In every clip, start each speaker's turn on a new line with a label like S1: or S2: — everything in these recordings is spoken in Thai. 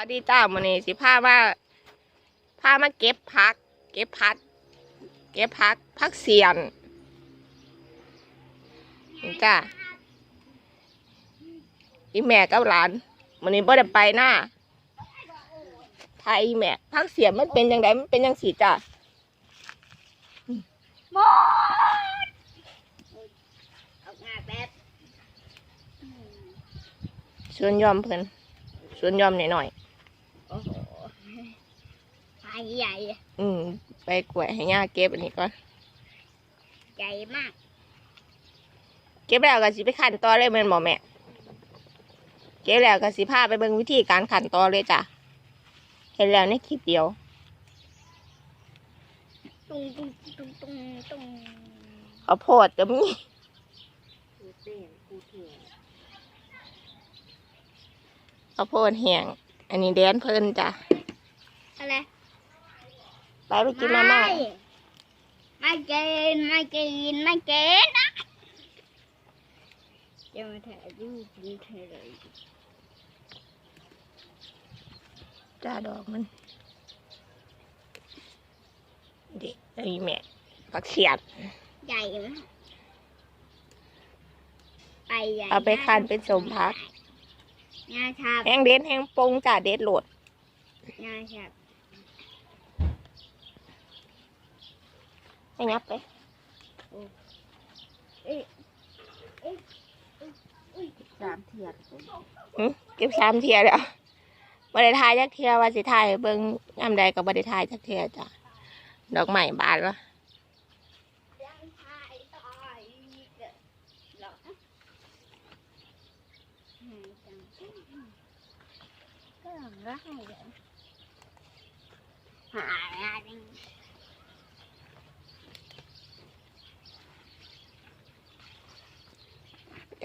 S1: สวัสดีจ้ามื้อนี้สิพามาพามาเก็บผัก เก็บผักเก็บผักผักเสียนนี่จ้าอีแม่กับหลานมื้อนี้บ่ได้ไปหน้าไทยแม่ผักเสียนมันเป็นจังไดมันเป็นจังสีจ้า
S2: หมดเอางาแบบ
S1: ส่วนยอมเพิ่นส่วนยอมหน่อย
S2: โอ้โห ใหญ่ใหญ่
S1: ๆอืม ไปกล้วยให้ย่าเก็บอันนี้ก่อน
S2: ใหญ่มาก
S1: เก็บแล้วก็สิไปขันต่อเลยแม่นบ่แม่ เก็บแล้วก็สิพาไปเบิ่งวิธีการขันต่อเลยจ้ะ เห็นแล้วในคลิปเดียว
S2: ตุ้งตุ้งตุ้งตุ้งตุ้ง
S1: ข้าวโพดก็มี
S2: กูเต้นกูเถื่อน
S1: ข้าวโพดแห้ง อันนี้แดนเพิ่นจ้ะ
S2: อะไร
S1: ไปไปกินมาม่า
S2: ไม่กินไม่กินไม่กินนะจะมาถ่ายรูปนี่เธอเลย
S1: จ้าดอกมันเด็กไอ้แม่ปักเสียด
S2: ใหญ่มากไปใหญ่
S1: เอาไปคั้นเป็นสมพัก
S2: งาชาบ
S1: แห้งเด็ดแห้งปงจ้าเด็ดโหลด
S2: งาชาบ
S1: ให้งับไป
S2: สามเทียน
S1: หึเก็บสามเทียแล้วบ่ได้ทายจักเทียว่าสิทายเบิ่งยามใดก็บ่ได้ทายจักเทียจ้ะดอกไม้บานวะ
S2: หายอะไร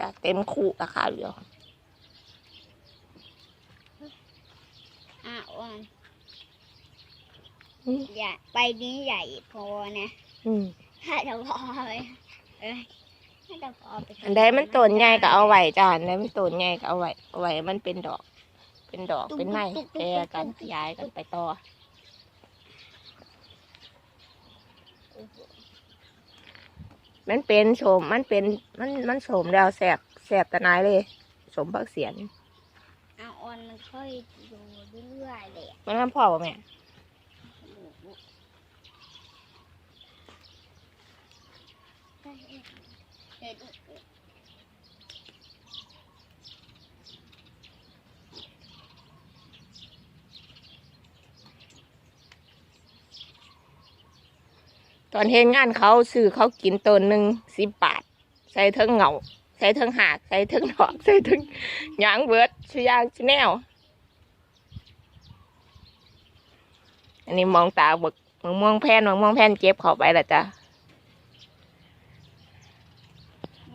S1: จ้ะเต็มคู่ราคาเดียว
S2: อะอ้วน
S1: อืม
S2: ใหญ่ใบนี้ใหญ่พอนะ
S1: อืม
S2: ถ้าจะพอไปเอ้ยถ้าจะพอไป
S1: อันใดมันต้นใหญ่ก็เอาไว้จ้ะอันใดมันต้นใหญ่ก็เอาไว้เอาไว้ให้มันเป็นดอก เป็นดอกเป็นไม้แพร่กันขยายกันไปต่อ มันเป็นโสมมันเป็นมันมันโสมแล้วแสบแสบตะนายเลยสมพักเสียน
S2: อะอ้วนมันค่อยดูเรื่อยๆเลย
S1: มันน้ำพ่อป่ะแม่
S2: เดี๋ยวดู
S1: ตอนเห็นงานเขาซื้อเขากินต้นหนึ่งสิบบาท ใส่เทิงเหงา ใส่เทิงหาก ใส่เทิงดอก ใส่เทิงหยางเบิร์ดชื่อยางชื่อแนว อันนี้มองตาบึกมองมองแพนมองมองแพนเก็บเข้าไปละจ้ะ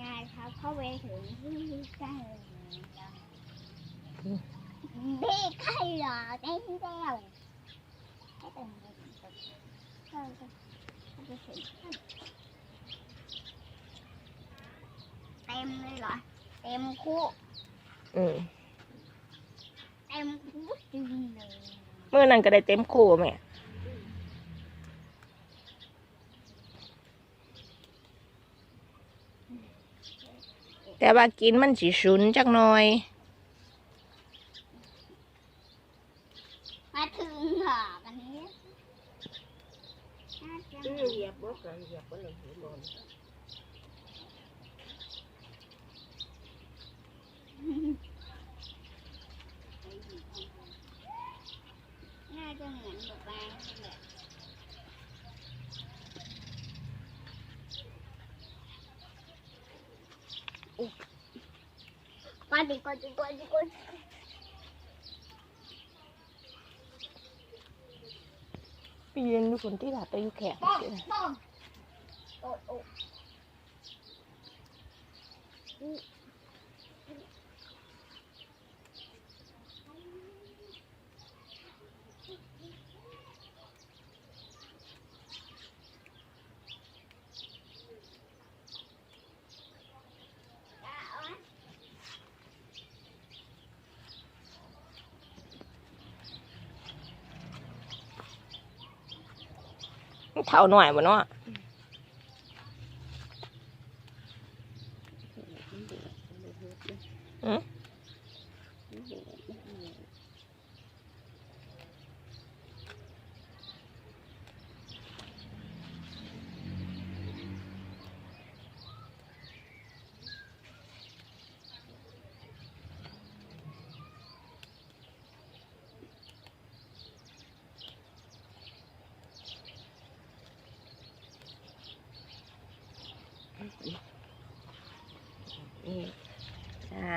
S2: ยายครับเข้าไปถึงที่ใกล้แล้วพี่ใกล้หรอใกล้แล้วให้ตื่นเลยเข้าไปเข้าไปถึง เต็มเลยเหรอ เต็มคู่
S1: อืม
S2: เต็มคู่จริงเลย
S1: เมื่อนั้นก็ได้เต็มคู่แม่แต่ว่ากินมันสิชุนจักหน่อย
S2: มาถึงหรอกันนี้น่าจะ
S1: เหยียบบ่ก็เหยียบบ่เลยบ่
S2: น่าจะเหมือนแบบว่าแบบปาดิกอนดิกอนดิกอน
S1: ปีนอยู่คนที่หลับไปอยู่แขก
S2: ป้อ
S1: เท่าหน่อยบ่เนาะอืมนี่อ่า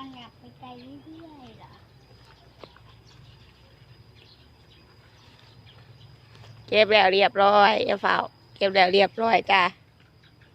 S2: อนอยากไปไกลเรื่อยๆเหรอ
S1: เก็บแล้วเรียบร้อยอย่าเฝ้าเก็บแล้วเรียบร้อยจ้า